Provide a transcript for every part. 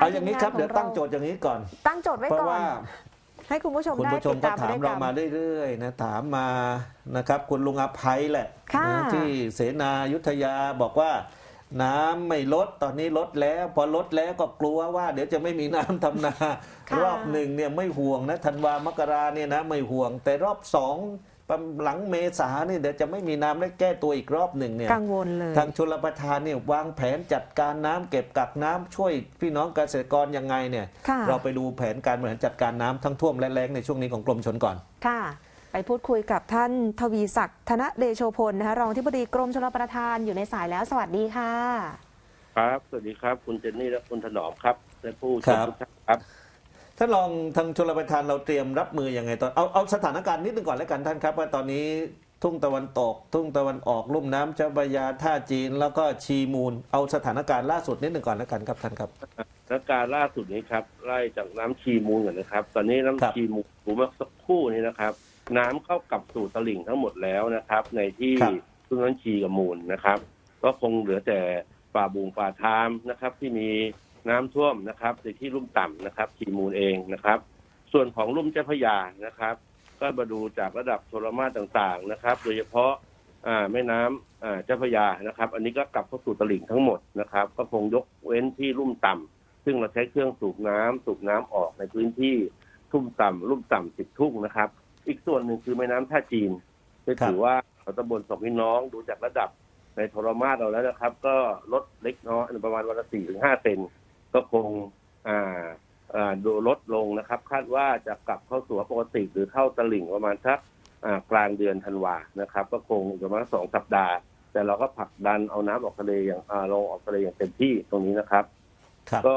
เอาอย่างนี้ครับทีมงเดี๋ยวตั้งโจทย์อย่างนี้ก่อน ตั้งโจทย์ไว้เพราะก่อน ว่าให้คุณผู้ชมคุณได้ผู้ชติมดก็ตามไปถามด้วยเรากันมาเรื่อยๆนะถามมานะครับ คุณลุงอภัยแหละค่ะ นะที่เสนายุทธยาบอกว่า น้ำไม่ลดตอนนี้ลดแล้ว พอลดแล้วก็กลัวว่าเดี๋ยวจะไม่มีน้ำทำนา ค่ะรอบหนึ่งเนี่ยไม่ห่วงนะธันวามกราเนี่ยนะไม่ห่วง แต่รอบสอง หลังเมษาเนี่ยเดี๋ยวจะไม่มีน้ำแล้วแก้ตัวอีกรอบหนึ่งเนี่ยกังวลเลย ทางชลประทานเนี่ยวางแผนจัดการน้ำเก็บกักน้ำช่วยพี่น้องเกษตรกรยังไงเนี่ยค่ะ เราไปดูแผนการบริหารจัดการน้ำทั้งท่วมและแล้งในช่วงนี้ของกรมชนก่อน ค่ะ ไปพูดคุยกับท่านทวีศักดิ์ธนเดโชพลนะคะรองที่บดีกรมชลประทานอยู่ในสายแล้วสวัสดีค่ะ ครับ สวัสดีครับ คุณเจนนี่และคุณถนอมครับ และผู้ชครัมบ ทุกท่านครับ ท่านรองทางชลประทานเราเตรียมรับมือยังไงตอนเอาเอาสถานการณ์นิดนึงก่อนแล้วกันท่านครับ ว่าตอนนี้ทุ่งตะวันตก ทุ่งตะวันออกลุ่มน้ำเจ้าพระยาท่าจีน แล้วก็ชีมูล เอาสถานการณ์ล่าสุดนิดนึงก่อนแล้วกันครับท่านครับ สถานการณ์ล่าสุดนี้ครับไล่จากน้ำชีมูลก่อนนะครับ ตอนนี้ครับน้ำชีมูลเมื่อสักครู่นี้นะครับ น้ำเข้ากลับสู่ตลิ่งทั้งหมดแล้วนะครับ ในที่ทุ่งน้ำชีกับมูลนะครับ ก็คงเหลือแต่ป่าบุงป่าทามนะครับ ที่มี น้ำท่วมนะครับ ในที่ลุ่มต่ำนะครับชีมูลเองนะครับ ส่วนของลุ่มเจ้าพระยานะครับ ก็มาดูจากระดับโทรมาต่างๆนะครับ โดยเฉพาะอ่าแม่น้ำอ่าเจ้าพระยานะครับ อันนี้ก็กลับเข้าสู่ตลิ่งทั้งหมดนะครับ ก็คงยกเว้นที่ลุ่มต่ำซึ่งเราใช้เครื่องสูบน้ำสูบน้ำออกในพื้นที่ทุ่มต่ำลุ่มต่ำสิบทุ่งนะครับ อีกส่วนหนึ่งคือแม่น้ำท่าจีนก็ถือว่าเราตำบลสองพี่น้องดูจากระดับในโทรมาสเราแล้วนะครับ ก็ลดเล็กน้อยประมาณวันละสี่ถึงห้าเซน ก็คงอ่าอ่าดูลดลงนะครับ คาดว่าจะกลับเข้าสู่ปกติหรือเข้าตลิ่งประมาณสักอ่ากลางเดือนธันวานะครับ ก็คงอีกประมาณสองสัปดาห์ แต่เราก็ผลักดันเอาน้ำออกทะเลอย่างอ่าลงออกทะเลอย่างเต็มที่ตรงนี้นะครับครับก็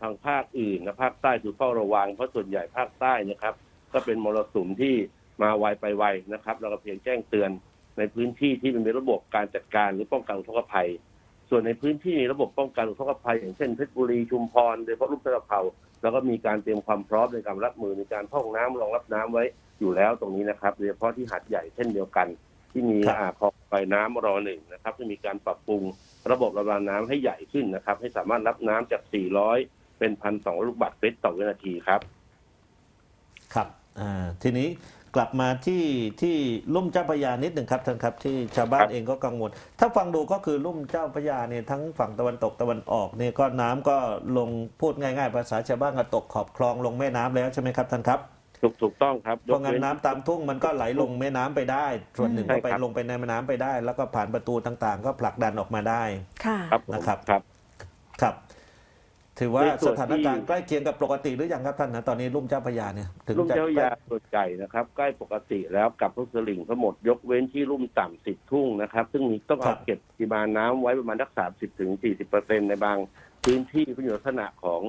ทางภาคอื่นนะภาคใต้คือเฝ้าระวังเพราะส่วนใหญ่ภาคใต้นะครับ ก็เป็นมรสุมที่มาไวไปไวนะครับ เราก็เพียงแจ้งเตือนในพื้นที่ที่มันมีระบบการจัดการหรือป้องกันอุทกภัย ส่วนในพื้นที่มีระบบป้องกันอุทกภัยอย่างเช่นเพชรบุรีชุมพรโดยเฉพาะลูกตะเภาแล้วก็มีการเตรียมความพร้อมในการรับมือในการพร่องน้ำรองรับน้ำไว้อยู่แล้วตรงนี้นะครับโดยเฉพาะที่หาดใหญ่เช่นเดียวกัน ที่มีครับอ่าคลองปลายน้ำรอหนึ่งนะครับที่มีการปรับปรุงระบบระบายน้ำให้ใหญ่ขึ้นนะครับ ให้สามารถรับน้ำจาก 400 เป็น 1,200 ลูกบาศก์เมตรต่อวินาทีครับ ครับอ่าทีนี้ กลับมาที่ที่ลุ่มเจ้าพระยานิดหนึ่งครับท่านครับ ที่ชาวบ้าคนรับเองก็กังวล ถ้าฟังดูก็คือลุ่มเจ้าพระยาเนี่ยทั้งฝั่งตะวันตกตะวันออกเนี่ยก็น้ำก็ลงพูดง่าย ๆ ภาษาชาวบ้านก็ตกขอบคลองลงแม่น้ำแล้วใช่ไหมครับท่านครับถูกถูกต้องครับเพราะงั้นยกว้น้ำตามทุ่งมันก็ไหลลงแม่น้ำไปได้ ส่วนหนึ่งใช่ก็ไปครับลงไปในแม่น้ำไปได้ แล้วก็ผ่านประตูต่างๆ ก็ผลักดันออกมาได้ ค่ะครับผมนะครับครับครับ ถือว่าในส่สวนถานการณ์ที่ใกล้เคียงกับปกติหรือยังครับท่านนะตอนนี้ลุ่มเจ้าพระยาเนี่ยถึงลุ่มจะเจ้าพระยาส่วนใหญ่นะครับ ใกล้ปกติแล้วกับทุกสลิงทั้งหมดยกเว้นที่ลุ่มต่ำสิบทุ่งนะครับ ซึ่งมีต้องเอาเก็บปริมาณน้ำไว้ประมาณสักสามสิบถึงสี่สิบเปอร์เซ็นในบางพื้นที่เป็นลักษณะของ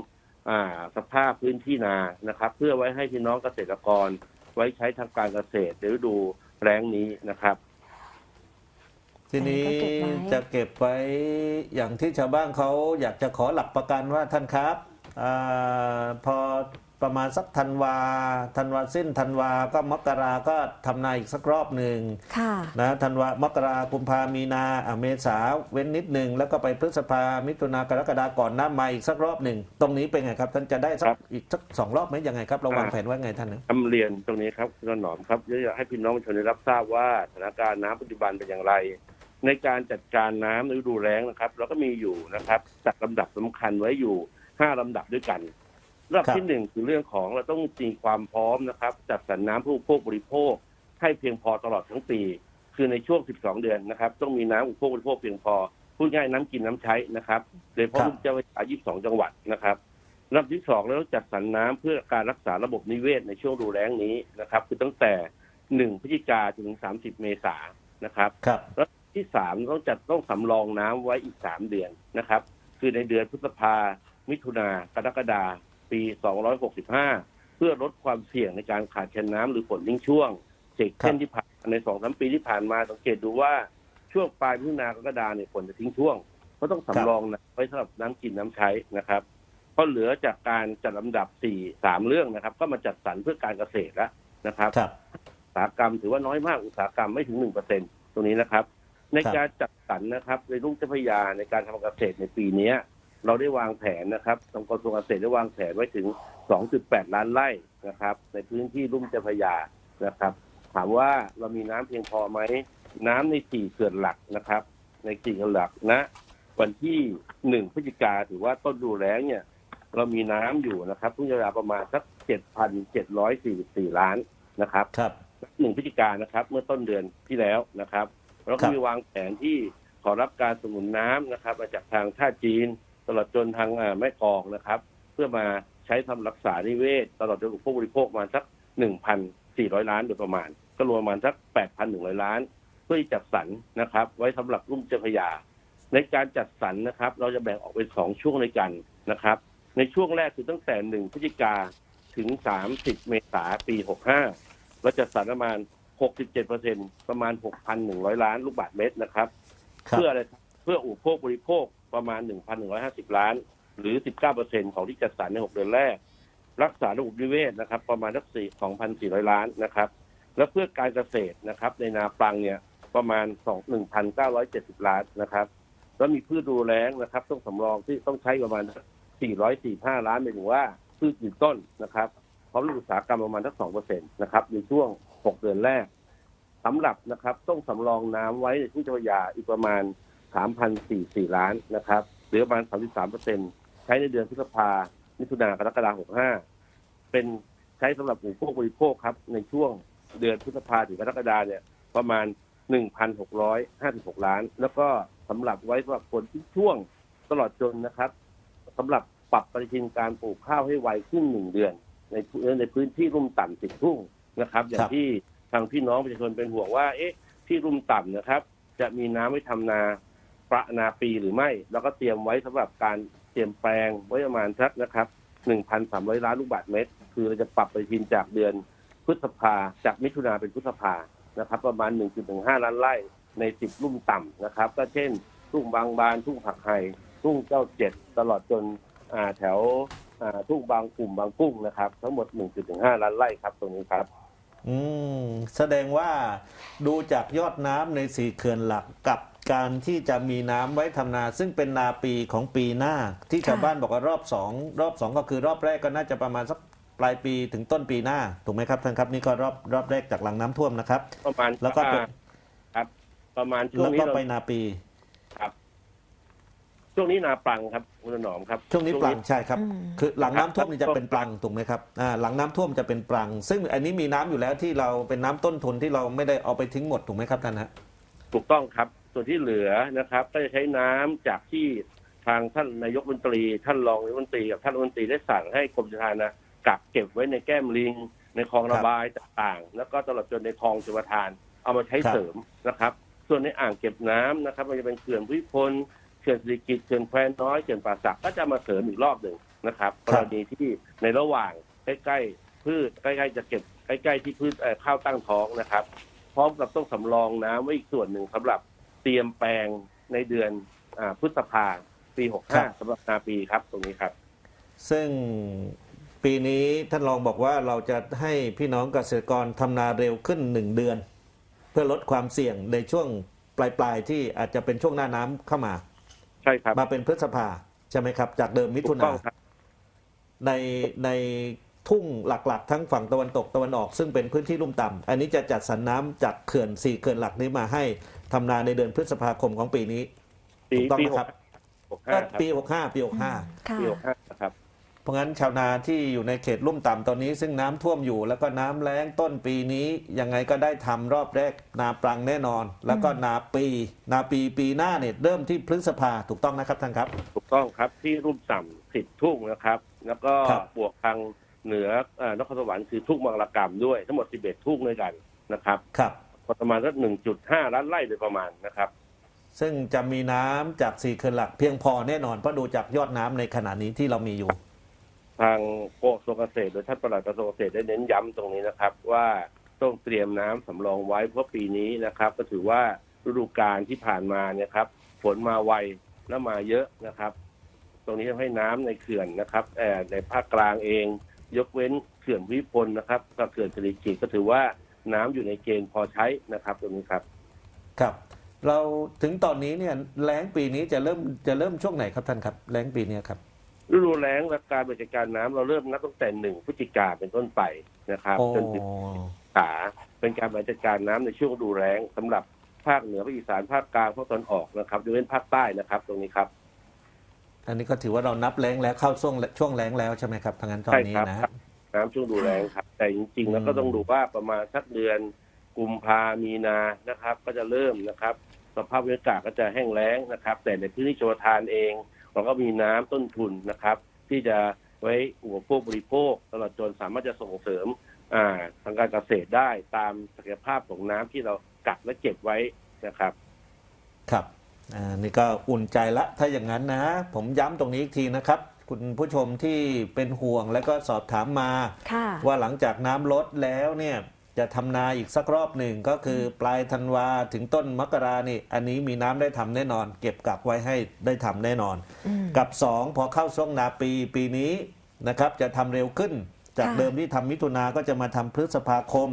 อ่าสภาพพื้นที่นานะครับ เพื่อไว้ให้พี่น้องเกษตรกร ไว้ใช้ทางการเกษตรในฤดูแล้งนี้นะครับ ทีนี้ก็เก็บไว้จะเก็บไว้อย่างที่ชาวบ้านเขาอยากจะขอหลักประกันว่าท่านครับอาพอประมาณสักธันวาธันวาสิ้นธันวาก็มกราก็ทำนาอีกสักรอบหนึ่งค่ะนะธันวามกรากุมภามีนาอะเมษาเว้นนิดหนึ่งแล้วก็ไปพฤษภามิถุนากรกฎาก่อนน้ำมาอีกสักรอบหนึ่งตรงนี้เป็นไงครับท่านจะได้สัครักบอีกสักสองรอบไหมยังไงครับเราวางอ่าแผนไว้ไงท่านนะคำเรียนตรงนี้ครับคุณถนอมครับอยากให้พี่น้องประชาชนได้รับทราบว่าสถานการณ์น้ำปัจจุบันเป็นอย่างไร ในการจัดการน้ำในฤดูแล้งนะครับ เราก็มีอยู่นะครับจัดลำดับสำคัญไว้อยู่ห้าลำดับด้วยกันลำดับที่หนึ่งคือเรื่องของเราต้องมีความพร้อมนะครับ จัดสรรน้ำผู้บริโภคบริโภค ให้เพียงพอตลอดทั้งปี คือในช่วง 12 เดือนนะครับ ต้องมีน้ำอุปโภคบริโภคเพียงพอพูดง่ายน้ำกินน้ำใช้นะครับโดยเฉพาะครับลูกเจ้าพระยา22 จังหวัดนะครับลำดับที่สองเราต้องจัดสรรน้ำเพื่อการรักษาระบบนิเวศในช่วงดูแล้งนี้นะครับ คือตั้งแต่หนึ่งพฤศจิกาถึงสามสิบเมษายนนะครับครับแล้ว ที่สามต้องจัดต้องสำรองน้ำไว้อีกสามเดือนนะครับ คือในเดือนพฤษภา มิถุนากรกฎาปีสองร้อยหกสิบห้าเพื่อลดความเสี่ยงในการขาดแคลนน้ำหรือฝนทิ้งช่วงเช่นครับที่ผ่านมาในสองสามปีที่ผ่านมาสังเกตดูว่าช่วงปลายมิถุนากรกฎาเนี่ยฝนจะทิ้งช่วงก็ต้องสำรองน้ำไว้สำหรับน้ำกินน้ำใช้นะครับเพราะเหลือจากการจัดลำดับสี่สามเรื่องนะครับ ก็มาจัดสรรเพื่อการเกษตรแล้วนะครับครับอุตสาหกรรมถือว่าน้อยมากอุตสาหกรรมไม่ถึงหนึ่งเปอร์เซ็นตรงนี้นะครับ ในครับการจัดสรรนะครับ ในรุ่งเจ้าพระยาในการทำเกษตรในปีเนี้ยเราได้วางแผนนะครับทางกระทรวงเกษตรได้วางแผนไว้ถึง 2.8 ล้านไร่นะครับ ในพื้นที่ลุ่มเจ้าพระยานะครับ ถามว่าเรามีน้ำเพียงพอไหมน้ำในสี่เขื่อนหลักนะครับ ในสี่เขื่อนหลักณวันที่หนึ่งพฤศจิกาถือว่าต้นดูแล้งเนี่ย เรามีน้ำอยู่นะครับทุ่งยาประมาณสัก 7,744 ล้านนะครับครับหนึ่งพฤศจิกายนนะครับ เมื่อต้นเดือนที่แล้วนะครับ เราก็มีวางแผนที่ขอรับการสมุนน้ำนะครับ มาจากทางท่าจีน ตลอดจนทางแม่กองนะครับ เพื่อมาใช้ทำรักษานิเวศ ตลอดจนอุปโภคบริโภคมาสัก1,400ล้านโดยประมาณ ก็รวมประมาณสัก8,100ล้าน เพื่อจัดสรรนะครับ ไว้สำหรับรุ่มเจ้าพยา ในการจัดสรรนะครับ เราจะแบ่งออกเป็นสองช่วงในกันนะครับ ในช่วงแรกคือตั้งแต่หนึ่งพฤศจิกาถึง30เมษาปี65เราจะสรรประมาณ 67เปอร์เซ็นประมาณ 6,100 ล้านลูกบาศก์เมตรนะครับ ครับ เพื่ออะไรครับเพื่ออุปโภคบริโภคประมาณ 1,150 ล้าน หรือ 19เปอร์เซ็นของที่จัดสรรใน 6 เดือนแรก รักษาระบบนิเวศนะครับ ประมาณสัก4 2,400 ล้านนะครับ และเพื่อการเกษตรนะครับ ในนาปลังเนี่ยประมาณ 2 1,970 ล้านนะครับ แล้วมีพืชดูแล้งนะครับ ต้องสำรองที่ต้องใช้ประมาณ 445 ล้านหมายถึงว่าพืชยืนต้นนะครับพร้อมด้วยอุตสาหกรรมประมาณสัก2เปอร์เซ็นต์นะครับในช่วง 6เดือนแรกสำหรับนะครับ ต้องสำรองน้ำไว้ในทุ่งเจ้าพรยาอีกประมาณ 3,044 ล้านนะครับหรือประมาณ 33เปอร์เซ็นต์ใช้ในเดือนพฤษภามิถุนากรกฎาคม65 เป็นใช้สำหรับอุปโภคบริโภคครับ ในช่วงเดือนพฤษภาถึงกรกฎาเนี่ยประมาณ 1,656 ล้าน แล้วก็สำหรับไว้สำหรับคนที่ช่วงตลอดจนนะครับสำหรับปรับปฏิทินการปลูกข้าวให้ไวขึ้นหนึ่งเดือน ในในพื้นที่รุ่มต่ำติดทุ่ง นะครับ อย่าครังบที่ทางพี่น้องประชาชนเป็นห่วงว่า เอ๊ะ ที่รุ่มต่ำนะครับ จะมีน้ำไว้ทำนาประนาปีหรือไม่ แล้วก็เตรียมไว้สำหรับการเตรียมแปลงไว้ประมาณสักนะครับ1,300ล้านลูกบาศก์เมตร คือเราจะปรับปฏิทินจากเดือนพฤษภาจากมิถุนาเป็นพฤษภานะครับ ประมาณ1.15ล้านไร่ใน10รุ่มต่ำนะครับ ก็เช่นทุ่งบางบานทุ่งผักไห่ทุ่งเจ้าเจ็ดตลอดจนอ่าแถวอ่าทุ่งบางกลุ่มบางกุ้งนะครับ ทั้งหมด 1.15 ล้านไร่ครับตรงนี้ครับ อืมแสดงว่าดูจากยอดน้ำในสี่เขื่อนหลักกับการที่จะมีน้ำไว้ทำนา ซึ่งเป็นนาปีของปีหน้า ที่ชาวบ้านบอกว่ารอบสองรอบสองก็คือรอบแรกก็น่าจะประมาณสักปลายปีถึงต้นปีหน้า ถูกไหมครับท่านครับ นี่ก็รอบรอบแรกจากหลังน้ำท่วมนะครับ ประมาณแล้วก็เป็นครับ ประมาณช่วแล้งวนี้ก็เรา ไปนาปีครับ ช่วงนี้นาปลังครับคุณถนอมครับ ช่วงนี้ปลังใช่ครับ อืม คือหลังน้ำท่วมนี่ครัจะบเป็นปลังถูกไหมครับอ่าหลังน้ำท่วมจะเป็นปลัง ซึ่งอันนี้มีน้ำอยู่แล้วที่เราเป็นน้ำต้นทุนที่เราไม่ได้เอาไปทิ้งหมดถูกไหมครับท่านฮะ ถูกต้องครับ ส่วนที่เหลือนะครับ ก็จะใช้น้ำจากที่ทางท่านนายกรัฐมนตรี ท่านรองนายกรัฐมนตรีกับท่านรัฐมนตรีได้สั่งให้กรมชลประทานนะกักเก็บไว้ในแก้มลิง ในคลองระบายต่างๆ แล้วก็ตลอดจนในคลองชลประทาน เอามาใช้ครับ เสริมนะครับ ส่วนในอ่างเก็บน้ำนะครับมันจะเป็นเขื่อนพิพล เขื่อนสิริกิตเขื่อนแควน้อยเขื่อนป่าสักก็จะมาเสริมอีกรอบหนึ่งนะครับกรณีที่ในระหว่างใกล้ๆพืชใกล้ๆจะเก็บใกล้ๆที่พืชเอ่อข้าวตั้งท้องนะครับ พร้อมกับต้องสำรองน้ำไว้อีกส่วนหนึ่งสำหรับเตรียมแปลงในเดือนอาพฤษภาปีครับ65สำหรับนาปีครับตรงนี้ครับ ซึ่งปีนี้ท่านรองบอกว่าเราจะให้พี่น้องเกษตรกรทำนาเร็วขึ้นหนึ่งเดือน เพื่อลดความเสี่ยงในช่วงปลายๆที่อาจจะเป็นช่วงหน้าน้ำเข้ามา ใช่ครับมาเป็นพฤษภาใช่ไหมครับ จากเดิมมิถูถุกนาต้องครับในในทุ่งหลักๆ ทั้งฝั่งตะวันตกตะวันออก ซึ่งเป็นพื้นที่ลุ่มต่ำอันนี้จะจัดสรรน้ำจากเขื่อนสี่เขื่อนหลักนี้มาให้ทำนาในเดือนพฤษภาคมของปีนี้ปีถูกต้องปีนะครับ65ก็ครับปีหกห้าปีหกห้าค่ะปี65นะครับ เพราะงั้นชาวนาที่อยู่ในเขตลุ่มต่ำตอนนี้ ซึ่งน้ำท่วมอยู่ แล้วก็น้ำแล้งต้นปีนี้ยังไงก็ได้ทำรอบแรก นาปรังแน่นอน แล้วก็นาปี นาปีปีหน้าเนี่ยเริ่มที่พฤษภาถูกต้องนะครับท่านครับ ถูกต้องครับที่รุ่มต่ำสิบทุ่งนะครับ แล้วก็ครับบวกทางเหนือเอ่อนครสวรรค์คือทุ่งบางระกำด้วยทั้งหมด11ทุ่งด้วยกันนะครับครับ ประมาณสัก1.5ล้านไร่โดยประมาณนะครับ ซึ่งจะมีน้ำจากสี่เขื่อนหลักเพียงพอแน่นอนเพราะดูจากยอดน้ำในขณะนี้ที่เรามีอยู่ ทางกระทรวงเกษตรโดยท่านปลัดกระทรวงเกษตรได้เน้นย้ำตรงนี้นะครับ ว่าต้องเตรียมน้ำสำรองไว้เพราะปีนี้นะครับ ก็ถือว่าฤดูกาลที่ผ่านมาเนี่ยครับฝนมาไวและมาเยอะนะครับ ตรงนี้ทำให้น้ำในเขื่อนนะครับเอ่อในภาคกลางเอง ยกเว้นเขื่อนวิพลนะครับกับเขื่อนสิริกิตก็ถือว่าน้ำอยู่ในเกณฑ์พอใช้นะครับ ตรงนี้ครับ ครับ เราถึงตอนนี้เนี่ยแล้งปีนี้จะเริ่มจะเริ่มช่วงไหนครับท่านครับแล้งปีเนี้ยครับ ฤดูแล้งและการบริการน้ำเราเริ่มนับตั้งแต่หนึ่งพฤศจิกาเป็นต้นไปนะครับโอ้จนถึงขาเป็นการบริการน้ำในช่วงฤดูแล้งสำหรับภาคเหนือภาคอีสานภาคกลางภาคตะวันออกนะครับยกเว้นภาคใต้นะครับ ตรงนี้ครับ อันนี้ก็ถือว่าเรานับแล้งแล้วเข้าช่วงช่วงแล้งแล้วใช่ไหมครับทางนั้นตอนนี้ใช่นะครับน้ำช่วงดูแรงครับ แต่จริงๆแล้วอืมก็ต้องดูว่าประมาณสักเดือนกุมภามีนานะครับ ก็จะเริ่มนะครับสภาพบรรยากาศก็จะแห้งแล้งนะครับ แต่ในพื้นที่ชลทานเอง เราก็มีน้ำต้นทุนนะครับ ที่จะไว้อุปโภคบริโภคตลอดจนสามารถจะส่งเสริมอ่าทางการเกษตรได้ตามศักยภาพของน้ำที่เรากักและเก็บไว้นะครับ ครับอ่านี่ก็อุ่นใจละ ถ้าอย่างนั้นนะ ผมย้ำตรงนี้อีกทีนะครับ คุณผู้ชมที่เป็นห่วงและก็สอบถามมาค่ะว่าหลังจากน้ำลดแล้วเนี่ย จะทำนาอีกสักรอบหนึ่งก็คือปลายธันวาถึงต้นมกรานี่ อันนี้มีน้ำได้ทำแน่นอน เก็บกักไว้ให้ได้ทำแน่นอนอืมกับ 2 พอเข้าช่วงนาปีปีนี้นะครับจะทำเร็วขึ้น จากค่ะเดิมที่ทำมิถุนาก็จะมาทำพฤษภาคม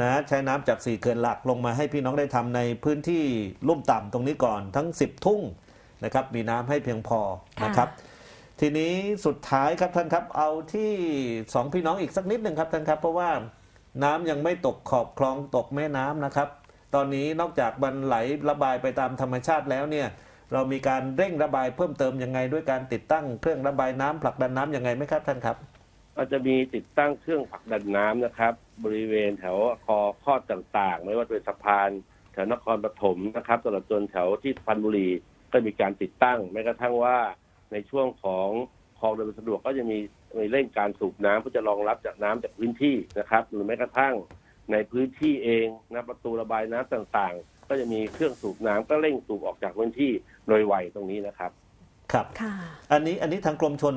นะใช้น้ำจากสี่เขื่อนหลักลงมาให้พี่น้องได้ทำในพื้นที่ลุ่มต่ำตรงนี้ก่อนทั้ง 10 ทุ่งนะครับมีน้ำให้เพียงพอนะครับทีนี้สุดท้ายครับท่านครับเอาที่สองพี่น้องอีกสักนิดหนึ่งครับท่านครับ เพราะว่า น้ำยังไม่ตกขอบคลองตกแม่น้ำนะครับ ตอนนี้นอกจากมันไหลระบายไปตามธรรมชาติแล้วเนี่ยเรามีการเร่งระบายเพิ่มเติมยังไงด้วยการติดตั้งเครื่องระบายน้ำผลักดันน้ำยังไงไหมครับท่านครับเราจะมีติดตั้งเครื่องผลักดันน้ำนะครับ บริเวณแถวคอข้อต่างๆ ไม่ว่าจะเป็นสะพานแถวนครปฐมนะครับตลอดจนแถวที่พรรณบุรีก็มีการติดตั้งแม้กระทั่งว่าในช่วงของคลองเดินสะดวกก็จะมี มีเร่งการสูบน้ำเพื่อจะรองรับจากน้ำจากพื้นที่นะครับ หรือแม้กระทั่งในพื้นที่เองนะประตูระบายน้ำต่างๆ ก็จะมีเครื่องสูบน้ำก็เร่งสูบออกจากพื้นที่โดยไวตรงนี้นะครับครับค่ะอันนี้อันนี้ทางกรมชน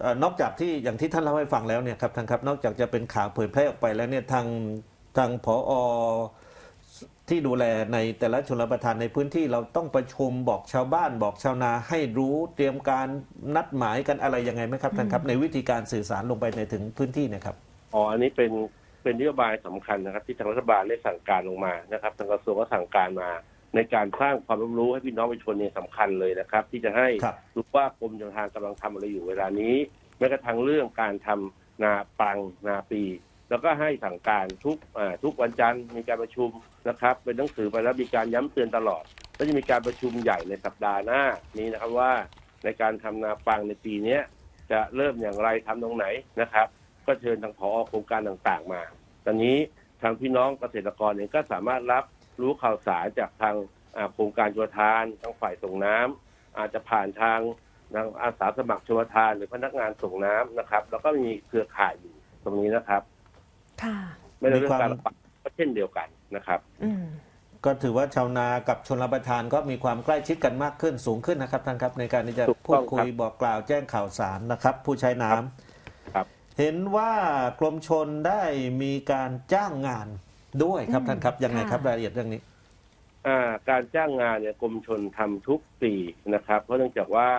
เออนอกจากที่อย่างที่ท่านเล่าให้ฟังแล้วเนี่ยครับท่านครับ นอกจากจะเป็นข่าวเผยแพร่ออกไปแล้วเนี่ยทางทางผอ ที่ดูแลในแต่ละชนประทานในพื้นที่เราต้องประชุมบอกชาวบ้านบอกชาวนาให้รู้เตรียมการนัดหมายกันอะไรยังไงไหมครับท่านครับ ในวิธีการสื่อสารลงไปในถึงพื้นที่เนะครับอ๋ออันนี้เป็นเป็นนโยบายสำคัญนะครับ ที่ทางรัฐบาลได้สั่งการลงมานะครับทางกระทรวงก็สั่งการมา ในการสร้างความรู้ให้พี่น้องประชาชนเนี่ยสำคัญเลยนะครับ ที่จะให้ครับรู้ว่ากรมชลประทานกำลังทำอะไรอยู่เวลานี้แม้กระทั่งเรื่องการทำนาปังนาปี แล้วก็ให้สั่งการทุกทุกวันจันทร์มีการประชุมนะครับ เป็นหนังสือไปแล้วมีการย้ำเตือนตลอด ก็จะมีการประชุมใหญ่ในสัปดาห์หน้านี้นะครับว่าในการทำนาปังในปีเนี้ยจะเริ่มอย่างไรทำตรงไหนนะครับ ก็เชิญทางผอโครงการต่างๆมา ตอนนี้ทางพี่น้องเกษตรกรเองก็สามารถรับรู้ข่าวสารจากทางโครงการชลทานทางฝ่ายส่งน้ำอาจจะผ่านทางทางอาสาสมัครชลทานหรือพนักงานส่งน้ำนะครับ แล้วก็มีเครือข่ายอยู่ตรงนี้นะครับ ค่ะไม่ได้มีเรื่อความงการระบาดก็เช่นเดียวกันนะครับ อืมก็ถือว่าชาวนากับชนรับประทานก็มีความใกล้ชิดกันมากขึ้นสูงขึ้นนะครับท่านครับ ในการที่จะถูกพูต้ดองคุครัยบบอกกล่าวแจ้งข่าวสารนะครับ ผู้ใช้น้ำครับ เห็นว่ากรมชนได้มีการจ้างงานด้วยครับอืมท่านครับยังไงครับค่ะรายละเอียดเรื่องนี้ อ่าการจ้างงานเนี่ยกรมชนทำทุกปีนะครับ เพราะเนื่องจากว่า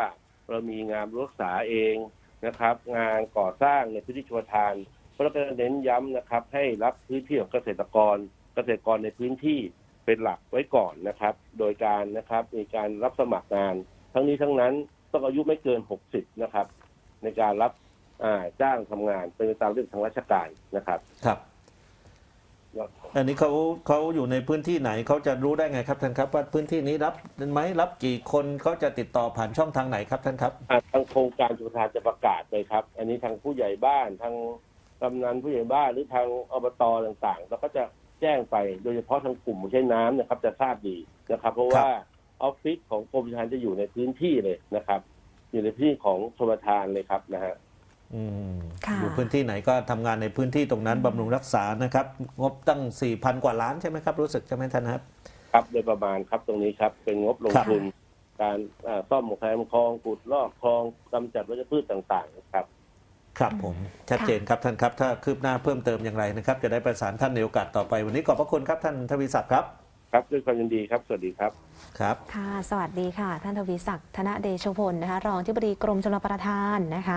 เรามีงานรักษาเองนะครับ งานก่อสร้างในพื้นที่ชลทาน เพราะเราก็เน้นย้ำนะครับ ให้รับพื้นที่ของเกษตรกร เกษตรกรในพื้นที่เป็นหลักไว้ก่อนนะครับ โดยการนะครับมีการรับสมัครงาน ทั้งนี้ทั้งนั้นต้องอายุไม่เกิน 60 นะครับ ในการรับอ่าจ้างทำงานเป็นไปตามเรื่องทางราชการนะครับ ครับ อันนี้เขาเขาอยู่ในพื้นที่ไหนเขาจะรู้ได้ไงครับท่านครับ ว่าพื้นที่นี้รับไหมรับกี่คนเขาจะติดต่อผ่านช่องทางไหนครับท่านครับอ่าทางโครงการจุฬาจะประกาศเลยครับ อันนี้ทางผู้ใหญ่บ้านทาง กำนันผู้ใหญ่บ้านหรือทางอบตต่างๆเราก็จะแจ้งไปโดยเฉพาะทางกลุ่มผู้ใช้น้ำนะครับ จะทราบดีนะครับ เพราะว่าออฟฟิศของกรมชลประทานจะอยู่ในพื้นที่เลยนะครับ อยู่ในพื้นที่ของชลประทานเลยครับนะฮะอืมค่ะอยู่พื้นที่ไหนก็ทำงานในพื้นที่ตรงนั้นบำรุงรักษานะครับ งบตั้ง4ี่พันกว่าล้านใช่ไหมครับ รู้สึกใช่ไหมท่านครับ ครับโดยประมาณครับตรงนี้ครับ เป็นงบลงครับทุน การอ่าซ่อมแซมคลองขุดลอกคลองกำจัดวัชพืชต่างๆนะครับ ครับผมชัดเจนครับท่านครับ ถ้าคืบหน้าเพิ่มเติมอย่างไรนะครับ จะได้ประสานท่านในโอกาสต่อไป วันนี้ขอบพระคุณครับท่านทวีศักดิ์ครับ ครับด้วยความยินดีครับ สวัสดีครับครับ ค่ะ สวัสดีค่ะ ท่านทวีศักดิ์ธนเดโชพลนะคะ รองที่บดีกรมชลประทานนะคะ